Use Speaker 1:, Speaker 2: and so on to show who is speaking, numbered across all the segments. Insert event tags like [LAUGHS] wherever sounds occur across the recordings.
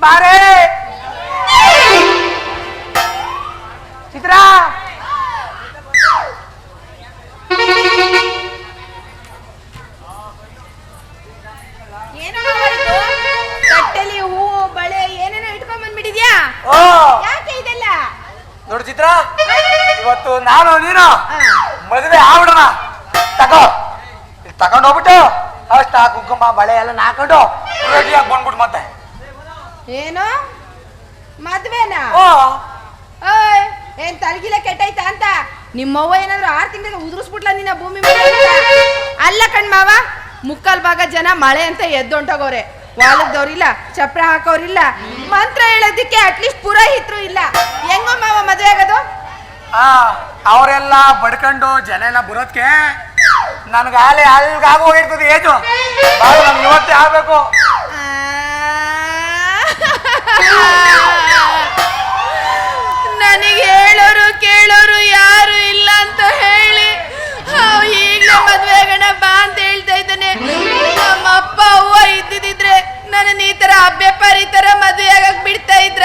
Speaker 1: ಬಾರೇ! ಚಿತ್ರ!
Speaker 2: ತಟ್ಟೆಲಿ ಹೂವು ಬಳೆ ಏನೇನೋ ಇಟ್ಕೊಂಡ್ ಬಂದ್ಬಿಟ್ಟಿದ್ಯಾ?
Speaker 1: ಓ!
Speaker 2: ಯಾಕೆ ಇದೆಲ್ಲ?
Speaker 1: ನೋಡು ಚಿತ್ರ ಇವತ್ತು ನಾನು ನೀನು ಮದುವೆ ಆಗ್ಬಿಡೋಣ. ತಗೋ. ಇಲ್ಲಿ ತಗೊಂಡು ಹೋಗ್ಬಿಟ್ಟು ಅಷ್ಟ ಕುಂಕುಮ ಬಳೆ ಎಲ್ಲ ನಾಕೊಂಡು ರೆಡಿಯಾಗಿ ಬಂದ್ಬಿಟ್ಟು ಮತ್ತೆ.
Speaker 2: ಏನು? ಮದ್ವೆನಾ?
Speaker 1: ಓ.
Speaker 2: ಓಯ್ ಏನ್ ತಲಗಿಲೆ ಕೆಟ್ಟೈತಾ ಅಂತ? ನಿಮ್ಮವ್ವ ಏನಾದ್ರು ಆರು ತಿಂಗಳಿಗೆ ಉದುರಿಸ್ಬಿಟ್ಲ ನಿನ್ನ ಭೂಮಿ? ಅಲ್ಲ ಕಣ್ಮಾವ ಮುಕ್ಕಲ್ ಭಾಗ ಜನ ಮಳೆ ಅಂತ ಎದ್ದೊಂಟೋಗವ್ರೆ. ವಾಲದವ್ರಿಲ್ಲ ಚಪ್ರ ಹಾಕೋರಿಲ್ಲ ಮಂತ್ರ ಹೇಳೋದಿಕ್ಕೆ ಅಟ್ಲೀಸ್ಟ್ ಪುರೋಹಿತರು ಇಲ್ಲ. ಹೆಂಗೋ ಮಾವ ಮದುವೆ ಆಗೋದು?
Speaker 1: ಆ ಅವರೆಲ್ಲ ಬಡ್ಕೊಂಡು ಜನ ಎಲ್ಲ ಬರೋದಕ್ಕೆ ನನ್ಗೆ ಆಲೆ ಅಲ್ಗಾಗ ಹೋಗಿರ್ತದೆ ಏಜು. ಇವತ್ತೇ ಆಗ್ಬೇಕು.
Speaker 2: ಇದ್ದಾನೆ ನಮ್ಮ ಅಪ್ಪ ಅವ್ವ ಇದ್ದಿದ್ರೆ ನನ್ನ ಈ ತರ ಈ ತರ ಮದುವೆ ಆಗಕ್ ಬಿಡ್ತಾ ಇದ್ರ?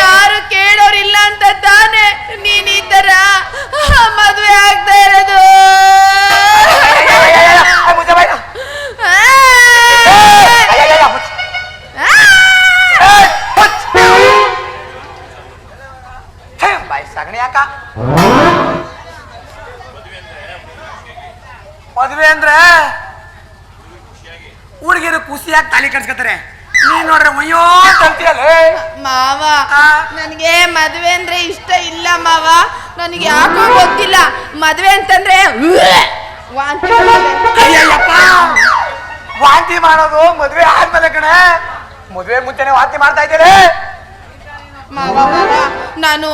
Speaker 2: ಯಾರು ಕೇಳೋರಿಲ್ಲ ಅಂತ ತಾನೆ. ನೀನ್ ಈ ತರ ಮದುವೆ ಆಗ್ತಾ ಇರೋದು.
Speaker 1: ಖುಷಿಯಾಗಿ ನೀ ನೋಡ್ರೆ ಅಯ್ಯೋ ಅಂತೀಯಲ್ಲ?
Speaker 2: ಮಾವ
Speaker 1: ಆ?
Speaker 2: ನನಗೆ ಮದುವೆ ಅಂದ್ರೆ ಇಷ್ಟ ಇಲ್ಲ ಮಾವ. ನನಗೆ ಯಾಕೋ ಗೊತ್ತಿಲ್ಲ. ಮದುವೆ ಅಂತಂದ್ರೆ ಉವ್ವೆ, ವಾಂತಿ ಬರ್ತದೆ.
Speaker 1: ಅಯ್ಯಯ್ಯಪ್ಪ! ವಾಂತಿ ಮಾಡೋದು ಮದುವೆ ಆದ್ಮೇಲೆ ಕಣೆ. ಮದುವೆ ಮುಂಚೆನೆ ವಾಂತಿ ಮಾಡ್ತಾ ಇದ್ದೀರಿ?
Speaker 2: ಮಾವ ಮಾವ ನಾನು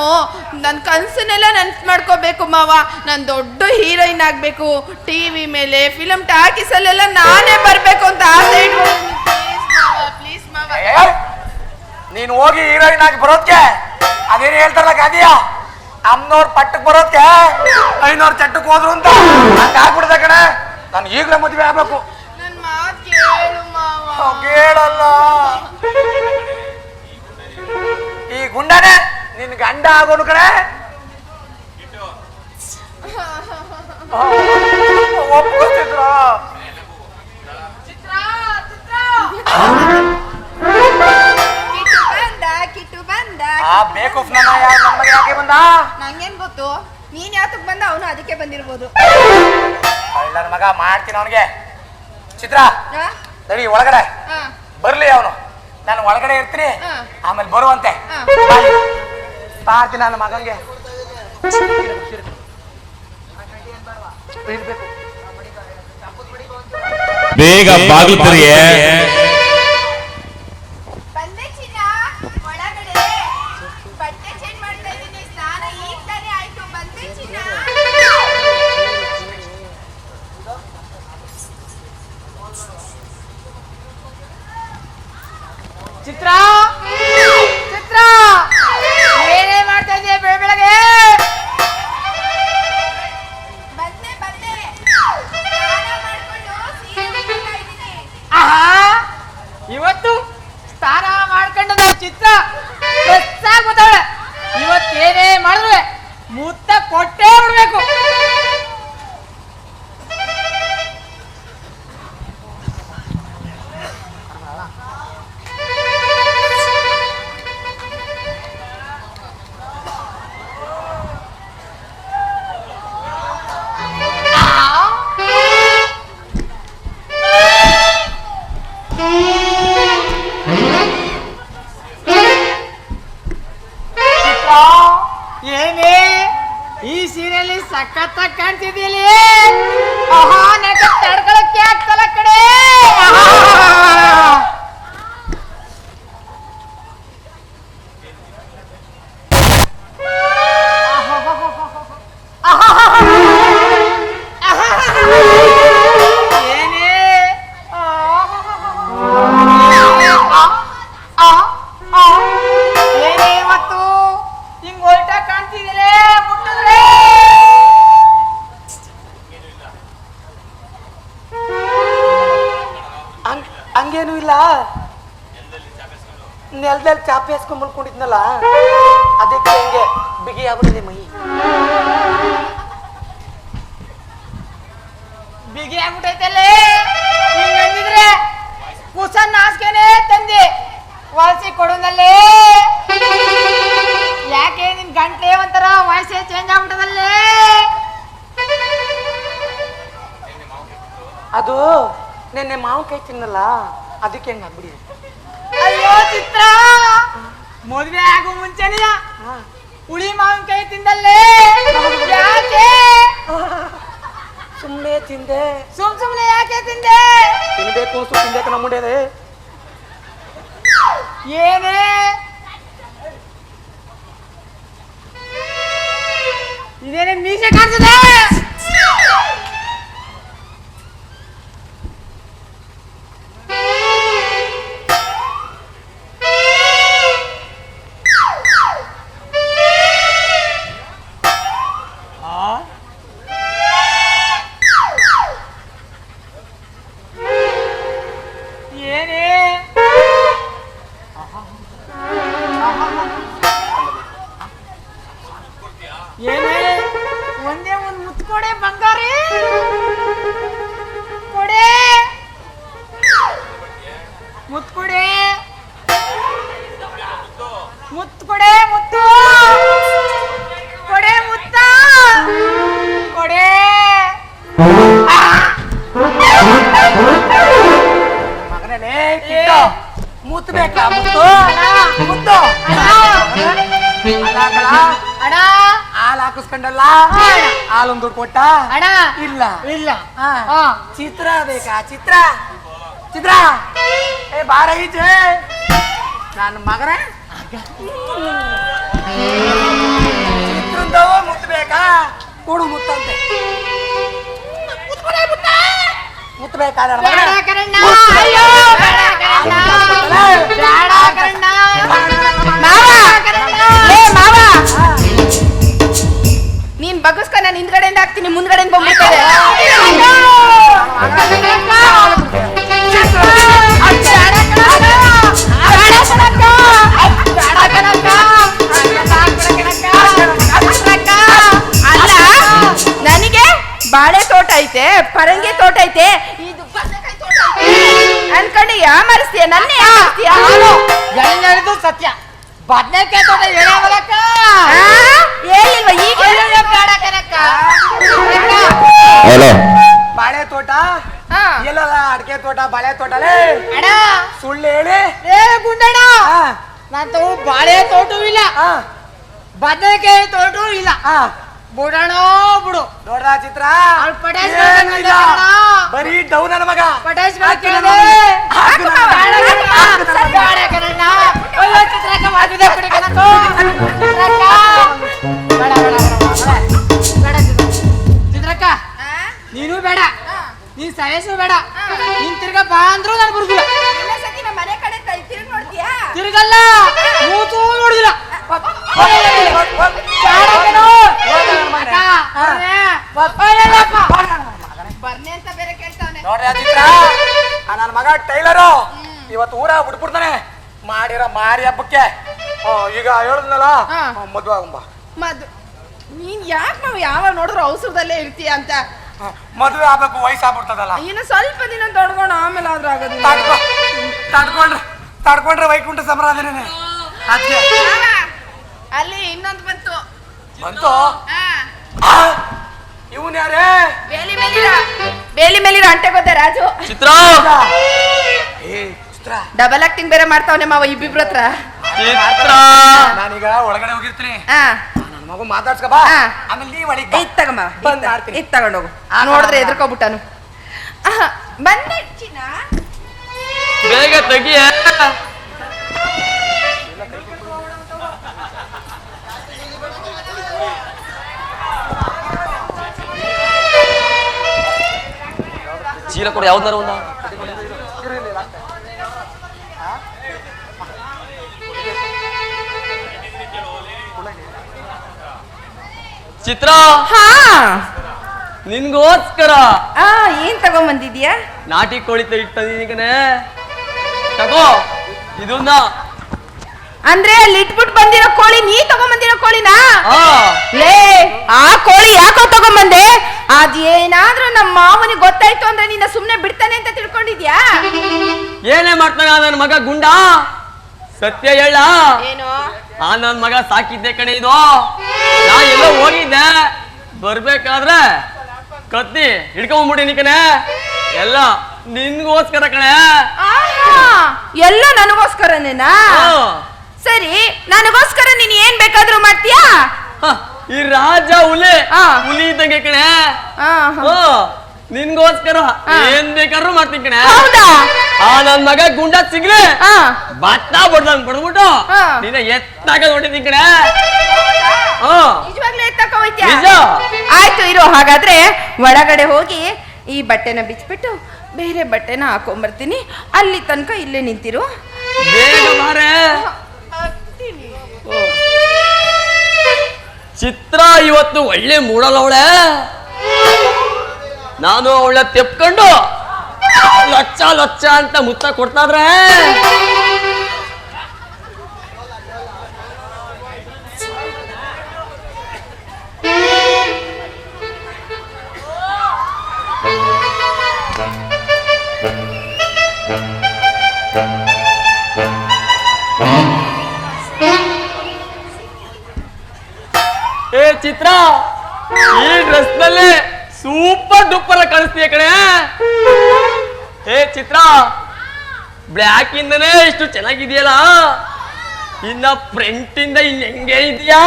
Speaker 2: ನನ್ನ ಕನಸನ್ನೆಲ್ಲ ನೆನ್ಪು ಮಾಡ್ಕೋಬೇಕು ಮಾವ. ನಾನು ದೊಡ್ಡ ಹೀರೋಯಿನ್ ಆಗ್ಬೇಕು. ಟಿವಿ ಮೇಲೆ ಫಿಲಮ್ ಟಾಕೀಸಲ್ಲೆಲ್ಲ ನಾನೇ ಬರಬೇಕು ಅಂತ ಆಸೆ ಪ್ಲೀಸ್ ಮಾವ.
Speaker 1: ನೀನ್ ಹೋಗಿ ಹೀರೋಯಿನ್ ಆಗಿ ಬರೋದ್ಕೆ? ಅದೇನು ಹೇಳ್ತಾರಲ್ಲ ಗಾದಿಯ ಅಮ್ಮನವ್ರ ಪಟ್ಟಕ್ಕೆ ಬರೋದ್ಕೆ? ಐನೋರ್ ಚಟ್ಟಕ್ಕೆ ಹೋದ್ರು ಅಂತ. ಹಂಗ ಆಗ್ಬಿಡ್ದೆ ಕಣೆ. ನಾನು ಈಗಲೇ ಮದುವೆ ಆಗ್ಬೇಕು.
Speaker 2: ನನ್ನ ಮಾತು ಕೇಳು ಮಾವ.
Speaker 1: ಕೇಳಲ್ಲ. ಈ ಗುಂಡನೆ ನಿನ್ ಗಂಡ ಆಗೋನು ಕಣೆ. [LAUGHS] ಒಪ್ಕೊತಿದ್ರ
Speaker 2: ಚಿತ್ರ ಚಿತ್ರ ಕಿಟ್ಟು ಬಂದ ಕಿಟ್ಟು ಬಂದ
Speaker 1: ಆ ಬೇಕು ನನ್ನ ನಮಗೆ ಯಾಕೆ ಬಂದ?
Speaker 2: ನಂಗೇನ್ ಗೊತ್ತು? ನೀನ್ ಯಾತಕ್ ಬಂದ? ಅವನು ಅದಕ್ಕೆ ಬಂದಿರ್ಬೋದು.
Speaker 1: ನನ್ನ ಮಗ ಮಾಡ್ತೀನಿ ಅವನಿಗೆ. ಚಿತ್ರ
Speaker 2: ಆ?
Speaker 1: ನಡಿ ಒಳಗಡೆ.
Speaker 2: ಆ,
Speaker 1: ಬರ್ಲಿ ಅವನು. ನಾನು ಒಳಗಡೆ ಇರ್ತೀನಿ.
Speaker 2: ಹಾ.
Speaker 1: ಆಮೇಲೆ ಬರುವಂತೆ.
Speaker 2: ಹಾ.
Speaker 1: ಪಾರ್ತಿ ನನ್ನ ಮಗಂಗೆ.
Speaker 3: ಬೇಗ ಬಾಗಿಲು ತೆರೆಯೇ.
Speaker 4: ಚಿತ್ರ ಇವತ್ತೇನೇ ಮಾಡಿದ್ರೆ ಮುತ್ತ ಕೊಟ್ಟೇ ಬಿಡ್ಬೇಕು.
Speaker 1: ಚಾಪೆ ಹಾಸ್ಕೊಂಡ್ ಅದಕ್ಕೆ ಹಂಗೆ ಬಿಗಿ ಆಗ್ಬಿಟ್ಟಿದೆ ಮೈ
Speaker 4: ಬಿಗಿ ಆಗ್ಬಿಟ್ಟೈತಲ್ಲೇ ಹಿಂಗ್ ಅಂದಿದ್ರೆ ಕುಸನ್ ಹಾಸ್ಗೆನೆ ತಂದೆ. ವಾಸಿ ಕೊಡೋದಲ್ಲೇ. ಯಾಕೆ ನಿನ್ ಗಂಟೆ ಒಂಥರ ವಾಯ್ಸೇ ಚೇಂಜ್ ಆಗ್ಬಿಟ್ಟದಲ್ಲೇ?
Speaker 1: ಅದು ನಿನ್ನೆ ಮಾವು ಕೈ ತಿನ್ನಲ್ಲ ಅದಕ್ಕೆ ಹೆಂಗ್ ಆಗ್ಬಿಡಿದೆ
Speaker 4: ಅಯ್ಯೋ ಚಿತ್ರ. ಮದ್ವೆ ಆಗೋ ಮುಂಚೆನೆಯ? ಹುಳಿ ಮಾವಿನಕಾಯಿ ತಿಂದಲ್ಲೇ? ಯಾಕೆ?
Speaker 1: ಸುಮ್ಮನೆ ತಿಂದೆ.
Speaker 4: ಸುಮ್ ಸುಮ್ನೆ ಯಾಕೆ ತಿಂದೆ?
Speaker 1: ತಿನ್ಬೇಕು ಅನ್ಸು ನಮ್ಮ
Speaker 4: ಏನೇ? ಇದೇನೇ ಮೀಸೆ ಕಾಣಿಸಿದೆ
Speaker 1: ಅಲ್ಲ
Speaker 4: ಅಣ್ಣ
Speaker 1: ಹಾಲು ಹಾಕಿಸ್ಕೊಂಡಲ್ಲ? ಹಾಲೊಂದು ದುಡ್ಡು ಕೊಟ್ಟ?
Speaker 4: ಅಣ್ಣ
Speaker 1: ಇಲ್ಲ.
Speaker 4: ಇಲ್ಲ.
Speaker 1: ಹಾ. ಚಿತ್ರ ಬೇಕಾ? ಚಿತ್ರ. ಚಿತ್ರ. ಏ ಬಾರ ಈಚೆ ನನ್ನ ಮಗನ ಚಿತ್ರದ ಮುತ್ತು ಬೇಕಾ? ಕೊಡು ಮುತ್ತಂತೆ. ಮುತ್ತು. ಬೇಕಾ ನನ್ನ ಮಗನ?
Speaker 4: ಬೇಡ ಕರಣ್ಣ. ಅಯ್ಯೋ ಬೇಡ ಕರಣ್ಣ. ಬೇಡ ಕರಣ್ಣ.
Speaker 2: ಮಾವ
Speaker 4: ಕರಣ್ಣ.
Speaker 2: ನೀನ್ ಬಗ್ಗಿಸ್ಕೊ ನಾನು ಹಿಂದ್ಗಡೆಯಿಂದ ಹಾಕ್ತೀನಿ ಮುಂದ್ಗಡೆಯಿಂದ ಬಂದ್ಬಿಡ್ತಾರೆ. ಅಲ್ಲ ನನಗೆ ಬಾಳೆ ತೋಟ ಐತೆ ಪರಂಗಿ ತೋಟ ಐತೆ. ಯಾ ಅನ್ಕೊಂಡು ಯಾಮರಿಸ್ತೀಯ ಮರಿಸ್ತೀಯ
Speaker 4: ನನ್ನ ಸತ್ಯ. ಬದ್ನೆಕಾಯಿ ತೋಟ ಹೇಳವಲಕ್ಕ
Speaker 3: ಹಲೋ.
Speaker 1: ಬಾಳೆ ತೋಟ?
Speaker 2: ಹಾ.
Speaker 1: ಎಲ್ಲದ ಅಡಿಕೆ ತೋಟ ಬಾಳೆ
Speaker 4: ತೋಟ
Speaker 1: ಸುಳ್ಳು ಹೇಳಿ.
Speaker 4: ಏ ಗುಂಡಣ
Speaker 1: ಹಾ,
Speaker 4: ನಾನು ತಗೋ ಬಾಳೆ ತೋಟವೂ ಇಲ್ಲ.
Speaker 1: ಹಾ,
Speaker 4: ಬದ್ನೆಕಾಯಿ ತೋಟವೂ ಇಲ್ಲ.
Speaker 1: ಹಾ.
Speaker 4: ಬಿಡೋಣ ಬಿಡು.
Speaker 1: ನೋಡ್ರ ಚಿತ್ರ. ಬರೀ ಡೌನ್ ನನ್ನ ಮಗ.
Speaker 4: ಪಟಾಶ್ ಚಿತ್ರಕ್ಕ ಮಾಡಿದೆ. ಚಿತ್ರಕ್ಕ. ನೀನು ಬೇಡ ನೀನ್ ಸಯಸ್ಸು ಬೇಡ. ನೀನ್ ತಿರ್ಗಾ ಬಾ ಅಂದ್ರು ನಾನು ಬರುದಿಲ್ಲ.
Speaker 2: ಮನೆ ಕಡೆ ತಿರುಗಿ ನೋಡ್ತೀಯಾ?
Speaker 4: ತಿರ್ಗಲ್ಲ. ಮೂತು ನೋಡುದಿಲ್ಲ. ಬೇಡ ಕಣೋ. ಅಕ್ಕ, ಅವ್ನೇ. ಅಯ್ಯಲ್ಲಪ್ಪ.
Speaker 2: ಬರ್ನೆ ಅಂತ ಬೇರೆ ಕೇಳ್ತಾವನೆ.
Speaker 1: ನೋಡ್ರಿ ಆ ಚಿತ್ರ ನನ್ನ ಮಗ ಟೈಲರು. ಇವತ್ತು ಊರ ಬಿಟ್ಬಿಡ್ತಾನೆ ಮಾಡಿರೋ ಮಾರಿ ಹಬ್ಬಕ್ಕೆ. ಓ ಈಗ ಹೇಳಿದ್ನಲ್ಲ ಮದ್ವೆ ಆಗಂಬ.
Speaker 2: ಮದ್ ನೀನ್ ಯಾಕೆ ನಾವು ಯಾವಾಗ ನೋಡಿದ್ರು ಅವಸರದಲ್ಲೇ ಇರ್ತೀಯ ಅಂತ?
Speaker 1: ಮದುವೆ ಆಗಬೇಕು ವಯಸ್ಸಾಗ್ಬಿಡ್ತದಲ್ಲ?
Speaker 2: ಇನ್ನು ಸ್ವಲ್ಪ ದಿನ ತೊಡ್ಕೊಂಡು ಆಮೇಲೆ ಆದ್ರೂ ಆಗೋದಿಲ್ಲ.
Speaker 1: ತಡ್ಕೊ ತಡ್ಕೊಂಡ್ರೆ ತಡ್ಕೊಂಡ್ರೆ ವೈಕುಂಠ ಸಮಾರಾಧನೆ
Speaker 2: ಅಲ್ಲಿ ಇನ್ನೊಂದು ಬಂತು.
Speaker 1: ಬಂತು?
Speaker 2: ಹಾ.
Speaker 1: ಇವನ್ ಯಾರೇ?
Speaker 2: ಬೇಲಿ ಮೇಲಿರ ಬೇಲಿ ಮೇಲಿರ ಅಂಟೆ ಗೊತ್ತ ರಾಜು?
Speaker 3: ಚಿತ್ರ!
Speaker 1: ಏ ಚಿತ್ರ.
Speaker 2: ಡಬಲ್ ಆಕ್ಟಿಂಗ್ ಬೇರೆ ಮಾಡ್ತಾವನೆ ಮಾವ ಇಬ್ಬಿಬ್ರ ಹತ್ರ.
Speaker 3: ಚಿತ್ರ!
Speaker 1: ನಾನೀಗ ಒಳಗಡೆ ಹೋಗಿರ್ತೀನಿ.
Speaker 2: ಆ
Speaker 1: ನನ್ನ ಮಗು ಮಾತಾಡ್ಸ್ಕ ಬಾ.
Speaker 2: ಹಾ.
Speaker 1: ಆಮೇಲೆ ನೀ ಒಳಗೆ ಬಾ.
Speaker 2: ಇದ್ ತಗಮ್ಮ
Speaker 1: ಬಂದ್ ಮಾಡ್ತೀನಿ.
Speaker 2: ಇದ್ ತಗೊಂಡೋಗು
Speaker 1: ಆ,
Speaker 2: ನೋಡಿದ್ರೆ
Speaker 1: ಆ,
Speaker 2: ಎದ್ರಕೋಬಿಟ್ಟಾನು ಬಂದೆ ಚಿನ್ನ.
Speaker 3: ಬೇಗ ತೆಗಿಯ. ಚೀಲ ಕೊಡು ಯಾವ್ದಾರ ಒಂದ? ಚಿತ್ರ?
Speaker 2: ಹಾ.
Speaker 3: ನಿನ್ಗೋಸ್ಕರ.
Speaker 2: ಆ ಏನ್ ತಗೊಂಬಂದಿದ್ಯಾ?
Speaker 3: ನಾಟಿ ಕೋಳಿ ಇಟ್ಟದೀನಿಗನೆ ತಗೋ ಇದನ್ನ.
Speaker 2: ಅಂದ್ರೆ ಅಲ್ಲಿ ಇಟ್ಬಿಟ್ಟು ಬಂದಿರೋ ಕೋಳಿ ನೀ ತಗೊಂಬಂದಿರೋ ಕೋಳಿನಾ?
Speaker 3: ಆ
Speaker 2: ಲೇ ಆ ಕೋಳಿ ಯಾಕೋ ತಗೊಂಬಂದೆ? ಅದೇನಾದ್ರೂ ನಮ್ಮ ಮಾವನಿಗೆ ಗೊತ್ತಾಯ್ತು ಅಂದ್ರೆ ನಿನ್ನ ಸುಮ್ನೆ ಬಿಡ್ತಾನೆ ಅಂತ ತಿಳ್ಕೊಂಡಿದ್ಯಾ?
Speaker 3: ಏನೇ ಮಾಡ್ತಾನ ನನ್ನ ಮಗ ಗುಂಡ? ಸತ್ಯ ಹೇಳ.
Speaker 2: ಏನು?
Speaker 3: ಆ ನನ್ ಮಗ ಸಾಕಿದ್ದೆ ಕಣೆ ಇದು. ನಾ ಎಲ್ಲೋ ಹೋಗಿದ್ದೆ. ಬರ್ಬೇಕಾದ್ರೆ ಕತ್ತಿ ಹಿಡ್ಕೊಂಡ್ಬಿಟ್ಟಿನಿ ಕಣೆ. ಎಲ್ಲ ನಿನ್ಗೋಸ್ಕರ ಕಣೆ.
Speaker 2: ಎಲ್ಲ ನನಗೋಸ್ಕರನೇನಾ. ಸರಿ ನನಗೋಸ್ಕರ ನೀನ್ ಏನ್ ಬೇಕಾದ್ರೂ ಮಾಡ್ತೀಯಾ?
Speaker 3: ಹ, ಈ ರಾಜ ಹುಲಿ. ಹುಲಿ ಇದ್ದಂಗೆ ಕಣೆ. ನಿನ್ಗೋಸ್ಕರ ಏನ್ ಬೇಕಾದ್ರೂ ಮಾಡ್ತೀನಿ ಕಣೆ.
Speaker 2: ಹೌದಾ?
Speaker 3: ಆ ನನ್ ಮಗ ಗುಂಡ ಸಿಗ್ಲಿ.
Speaker 2: ಹಾ.
Speaker 3: ಭತ್ತ ಬಡ್ದಂಗ್ ಬಡ್ಬಿಟ್ಟು
Speaker 2: ನೀನ
Speaker 3: ನಿನ್ನ ಎತ್ತಾಗ ನೋಡಿದೀನಿ ಕಣೆ. ಹ್ಞೂ
Speaker 2: ನಿಜವಾಗ್ಲೂ ಎತ್ತಕ್ಕ ಹೋಯ್ತ್ಯಾ?
Speaker 3: ನಿಜ.
Speaker 2: ಆಯ್ತು ಇರೋ ಹಾಗಾದ್ರೆ ಒಳಗಡೆ ಹೋಗಿ ಈ ಬಟ್ಟೆನ ಬಿಚ್ಬಿಟ್ಟು ಬೇರೆ ಬಟ್ಟೆನ ಹಾಕೊಂಬರ್ತೀನಿ. ಅಲ್ಲಿ ತನಕ ಇಲ್ಲೇ ನಿಂತಿರು.
Speaker 3: ಬೇಗ ಬಾರೆ. ಓ. ಚಿತ್ರ ಇವತ್ತು ಒಳ್ಳೆ ಮೂಡಲ್ಲವಳೆ ನಾನು ಅವಳ ತೆಪ್ಕೊಂಡು ಲಚ್ಚ ಲಚ್ಚ ಅಂತ ಮುತ್ತ ಕೊಡ್ತಾದ್ರೆ ಚೆನ್ನಾಗಿದೆಯಲ್ಲ? ಇನ್ನ ಫ್ರಂಟ್ ಇಂದ ಇನ್ ಹೆಂಗೆ ಇದೆಯಾ?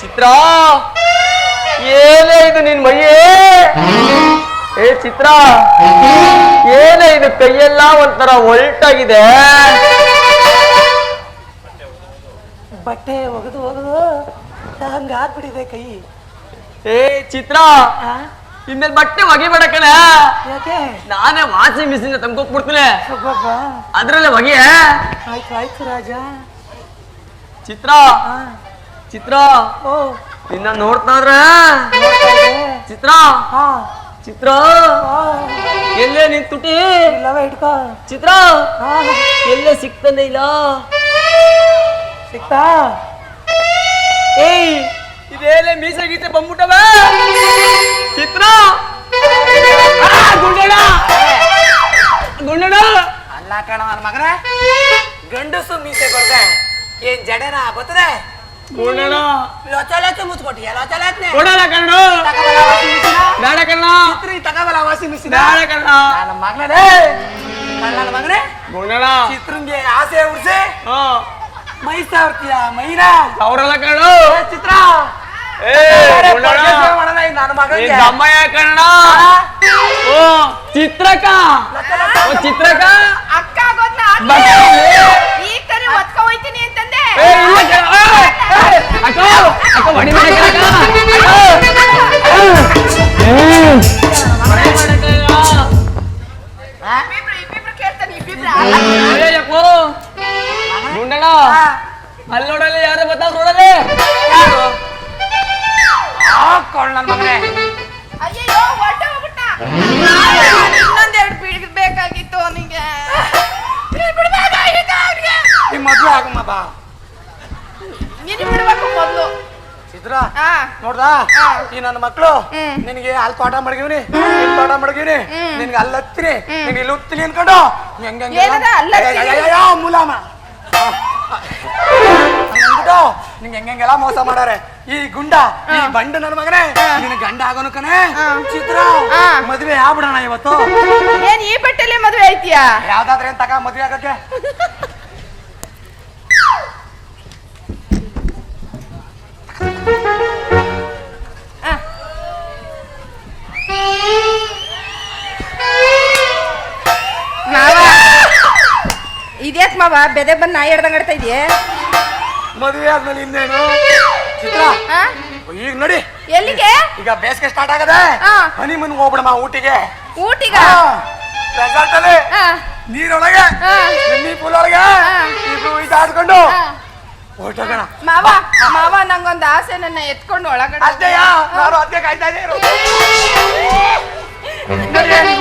Speaker 3: ಚಿತ್ರ ಏನೇ ಇದು ನಿನ್ ಮೈಯೇ? ಏ ಚಿತ್ರ ಏನೇ ಇದು ಕೈಯೆಲ್ಲ ಒಂಥರ ಒಲ್ಟಾಗಿದೆ?
Speaker 1: ಬಟ್ಟೆ ಒಗೆದು ಒಗೆದು ಹಂಗಾಗ್ಬಿಟ್ಟಿದೆ ಕೈ.
Speaker 3: ಏ ಚಿತ್ರ ಇನ್ಮೇಲೆ ಬಟ್ಟೆ ಒಗಿಬೇಡ ಕಣೆ.
Speaker 1: ಯಾಕೆ?
Speaker 3: ನಾನೇ ವಾಷಿಂಗ್ ಮಿಷಿನ್ ತಂದ್ಕೊಟ್ಬಿಡ್ತೀನಿ.
Speaker 1: ಒಬ್ಬೊಬ್ಬ
Speaker 3: ಅದ್ರಲ್ಲೇ ಒಗಿ.
Speaker 1: ಆಯ್ತು ಆಯ್ತು ರಾಜ.
Speaker 3: ಚಿತ್ರ.
Speaker 1: ಹಾ.
Speaker 3: ಚಿತ್ರ.
Speaker 1: ಓ.
Speaker 3: ನಿನ್ನ
Speaker 1: ನೋಡ್ತಾ ಇದೆ.
Speaker 3: ಚಿತ್ರ.
Speaker 1: ಹಾ.
Speaker 3: ಚಿತ್ರ.
Speaker 1: ಆ,
Speaker 3: ಎಲ್ಲೇ ನಿನ್ ತುಟಿ?
Speaker 1: ಇಲ್ಲವೇ ಇಟ್ಕೋ.
Speaker 3: ಚಿತ್ರ.
Speaker 1: ಹಾ.
Speaker 3: ಎಲ್ಲೇ ಸಿಗ್ತಾನೆ ಇಲ್ಲ?
Speaker 1: ಸಿಕ್ತಾ?
Speaker 3: ಏಯ್ ಇದೇಲೆ ಮೀಸೆ ಗೀತೆ ಬಂದ್ಬಿಟ್ಟವ? ಚಿತ್ರ.
Speaker 1: ಕಣ ನನ್ನ ಮಗನ. ಗಂಡಸು ಮೀಸೆ ಬರ್ದೆ ಏನ್ ಜಡೇನ ಲೊಚ ಲೊಚ ಮುಚ್ಕೊಟ್ಟಿಯ? ಲೊಚ ಲೊಚನೆ.
Speaker 3: ಕೊಡಲ್ಲ ಬೇಡ
Speaker 1: ತಗೋಬಲ್ಲ
Speaker 3: ಬೇಡ ಕಣ್ಣ
Speaker 1: ನನ್ನ ಮಗನೇ ನನ್ನ ಮಗನೇ.
Speaker 3: ಗುಂಡಣ್ಣ
Speaker 1: ಚಿತ್ರಂಗೆ ಆಸೆ ಉಡ್ಸಿ?
Speaker 3: ಹಾ.
Speaker 1: ಮೈ ಮೈನ?
Speaker 3: ಅವ್ರಲ್ಲ
Speaker 1: ಚಿತ್ರ.
Speaker 3: ಏ
Speaker 1: ನನ್ನ ಮಗನಿಗೆ.
Speaker 3: ಓ ಚಿತ್ರಕ. ಚಿತ್ರಕ.
Speaker 2: ಈಗ ತಾನೇ ಒತ್ಕ ಹೋಯ್ತೀನಿ ಅಂತಂದೆ. ಇಬ್ಬಿಬ್ರು ಇಬ್ಬಿಬ್ರು ಕೇಳ್ತಾನೆ ಇಬ್ಬಿಬ್ರು.
Speaker 3: ಏ, ಯಪ್ಪೋ. ಅಲ್ಲಿ ನೋಡಲ್ಲಿ ಯಾರು
Speaker 1: ಯಾರು? ಹಾಕೊಳ್ಳ ನನ್ನ ಮಗನೇ. ಈ ನನ್ನ ಮಕ್ಕಳು
Speaker 2: ಹ್ಮ್.
Speaker 1: ನಿನಗೆ ಅಲ್ಲಿ ತೋಟ ಮಡಗಿವ್ನಿ ಇಲ್ಲಿ ತೋಟ ಮಡಗಿವ್ನಿ. ನಿನ್ಗೆ ಅಲ್ಲಿ ಹತ್ತೀನಿ ನಿನ್ಗೆ ಇಲ್ಲಿ ಉತ್ತೀನಿ ಅನ್ಕೊಂಡು ಹೆಂಗ್
Speaker 2: ಹತ್ತೀನಿ?
Speaker 1: ಮುಲಾಮ. ಅಂದ್ಬಿಟ್ಟು ನಿಂಗೆ ಹೆಂಗೆಲ್ಲ ಮೋಸ ಮಾಡಾರೆ ಈ ಗುಂಡ ಈ ಬಂಡ ನನ್ನ ಮಗನೇ ನಿನ್ನ ಗಂಡ ಆಗೋನು ಕಣೆ. ಚಿತ್ರ. ಮದ್ವೆ ಆಗ್ಬಿಡೋಣ ಇವತ್ತು.
Speaker 2: ಏನ್ ಈ ಬಟ್ಟೆಲೆ ಮದ್ವೆ ಐತಿಯಾ
Speaker 1: ಯಾವ್ದಾದ್ರೆ ಏನ್ ತಗ ಮದ್ವೆ ಆಗಕ್ಕೆ [LAUGHS]
Speaker 2: ಇದ್ಯಾಕ್ ಮಾವ ಬೆದೆ ಬಂದು ನಾಯಿ ಹಿಡ್ದಂಗ್ ಆಡ್ತಾ ಇದೆಯೇ
Speaker 1: ಮದುವೆ ಆದ್ಮೇಲೆ ಇನ್ನೇನು ಚಿತ್ರ? ಈಗ ನೋಡಿ
Speaker 2: ಎಲ್ಲಿಗೆ
Speaker 1: ಈಗ ಬೇಸಿಗೆ ಸ್ಟಾರ್ಟ್ ಆಗದೆ
Speaker 2: ಹಾ.
Speaker 1: ಹನಿ ಮುನ್ ಹೋಗ್ಬಿಡಮ್ಮ ಊಟಿಗೆ
Speaker 2: ಊಟಿಗ
Speaker 1: ರೆಸಾರ್ಟ್ ಅಲ್ಲಿ ನೀರೊಳಗೆ
Speaker 2: ಹಾ.
Speaker 1: ಸ್ವಿಮ್ಮಿಂಗ್ ಪೂಲ್ ಒಳಗೆ
Speaker 2: ಹಾ.
Speaker 1: ಇಬ್ರು
Speaker 2: ಆ.
Speaker 1: ಹೊರ್ಟೋಗೋಣ
Speaker 2: ಮಾವ ಮಾವ ನಂಗೊಂದು ಆಸೆ ನನ್ನ ಎತ್ಕೊಂಡು ಒಳಗಡೆ
Speaker 1: ಅಷ್ಟೇಯಾ ನಾನು ಅದಕ್ಕೆ ಕಾಯ್ತಾ ಇದ್ದೆ ಇರು. ನಡಿ.